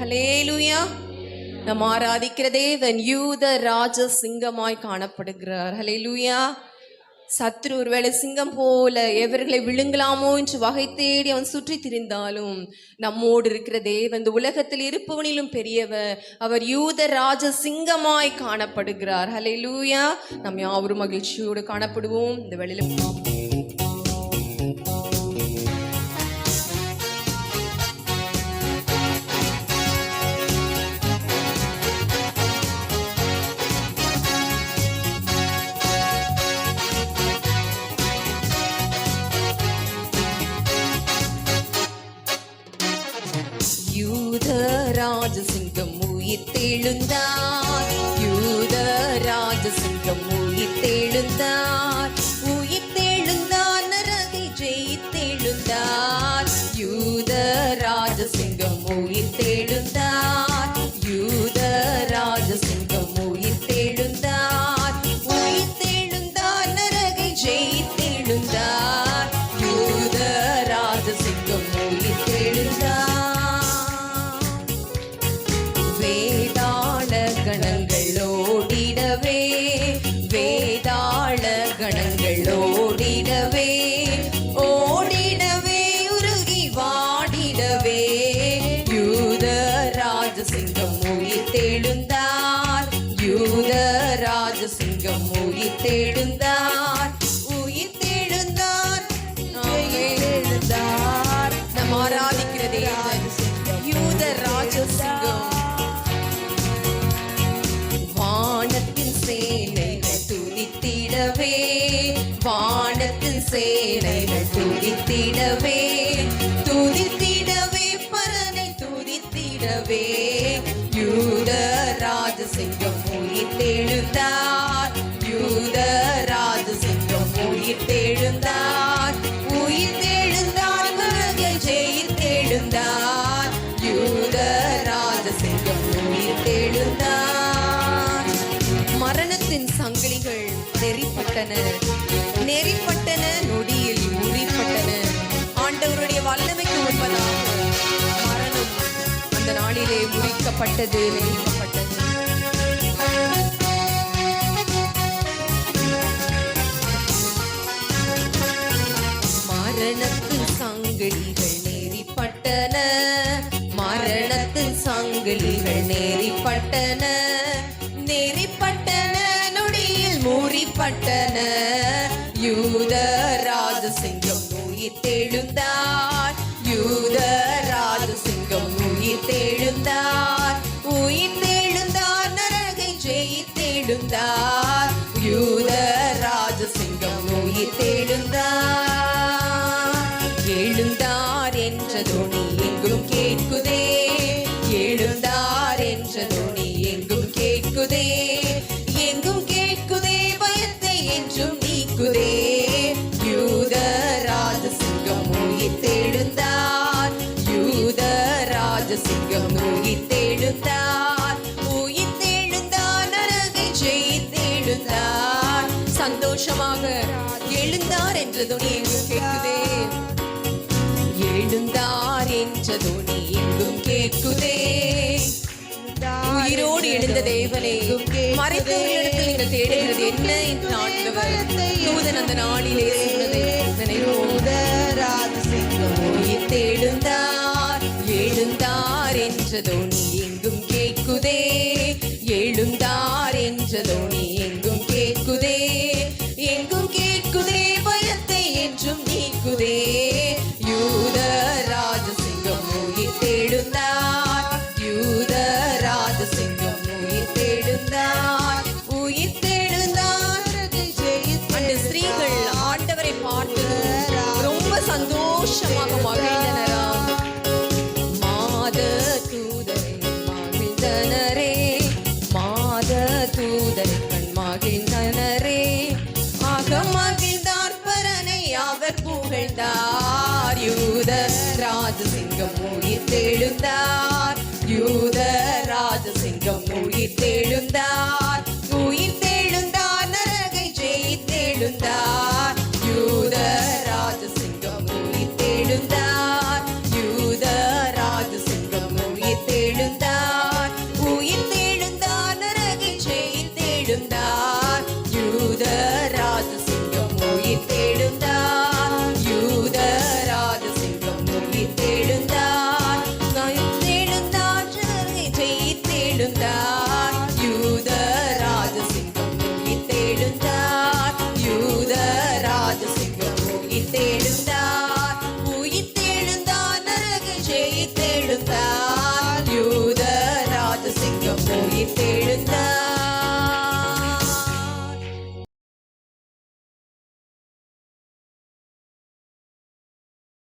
Hallelujah நம் ஆராதிக்கிற தேவன் யூத ராஜ சிங்கமாய் காணப்படுகிறார். ஹலேலுயா சத்ரு ஒருவேளை சிங்கம் போல எவர்களை விழுங்கலாமோ என்று வகை தேடி அவன் சுற்றி திரிந்தாலும் நம்மோடு இருக்கிற தேவன் இந்த உலகத்தில் இருப்பவனிலும் பெரியவர். அவர் யூத ராஜ சிங்கமாய் காணப்படுகிறார். ஹலேலூயா நம்ம யாவரும் மகிழ்ச்சியோடு காணப்படுவோம். இந்த வெளியில யூத ராஜசிங்கம் உயிர்த்தெழுந்தார். யூத ராஜசிங்கம் உயிர்த்தெழுந்தார் உயிர்த்தெழுந்தார். உயிர்த்தெழுந்தார் உயிர்த்தெழுந்தார் எழுந்தார். நம் ஆராதிக்கிற தேவன் யூத ராஜசிங்கம். வானத்தின் சேனைகள் துதித்திடவே வானத்தின் சேனைகள் துதித்திடவே துதித்திடவே பரனை துதித்திடவே. யூத ராஜசிங்கம் உயிர்த்தெழுந்தார். ராஜசிங்கம் உயிர்த்தெழுந்தார். உயிர்த்தெழுந்தார் மகை ஜெயித்தெழுந்தார் யூத ராஜசிங்கம் உயிர்த்தெழுந்தார். மரணத்தின் சங்கிலிகள் நெறிப்பட்டன. நெறிப்பட்டன நொடியில் உரிப்பட்டன. ஆண்டவருடைய வல்லமைக்கு முன்பதாக மரணம் அந்த நாளிலே முறிக்கப்பட்டது நெறிக்கப்பட்டது. மரணத்து சங்கிலிகள் நேரிப்பட்டன. மரணத்து சங்கிலிகள் நேரிப்பட்டன. நேரிப்பட்டன நொடியில் மூறிப்பட்டன யூத ராஜசிங்கம் உயிர்த்தெழுந்தார் யூத ராஜசிங்கம் உயிர்த்தெழுந்தார் உயிர்த்தெழுந்தார் நரகை ஜெயித்தெழுந்தார். என்ற துணி எங்கும் கேட்குதே. எழுந்தார் என்ற துணி எங்கும் கேட்குதே. எங்கும் கேட்குதே பயத்தை என்றும் நீக்குதே. யூத ராஜசிங்கம் உயிர்த்தெழுந்தார். யூத ராஜசிங்கம் உயிர்த்தெழுந்தார். உயிர்த்தெழுந்தார் நரகை செய்தெழுந்தார் சந்தோஷமாக எழுந்தார் என்ற துணி எங்கும் கேட்குதே. எழுந்தார் என்ற துணி எங்கும் கேட்குதே. உயிரோடு எழுந்த தேவனே மறைத்த மறைத்தவர்களிடத்தில் நீங்கள் தேடுகிறது என்ன? என்று ஆண்டவர் தூதன் அந்த நாளிலே சொன்னதை நினைவோம் உயிர் தேழுந்தார் எழுந்தார் என்ற தோணி எங்கும் கேட்குதே. எழுந்தார் என்ற தோணி எங்கும் கேட்குதே. சந்தோஷமாக மாத தூதரை மகிழ்ந்தனரே மாத தூதரை கண் ஆக மகிழ்ந்தார் பரனை அவர் புகழ்ந்தார் யூத ராஜசிங்கம் உயிர் தெழுந்தார் யூத ராஜசிங்கம் தெழுந்தார்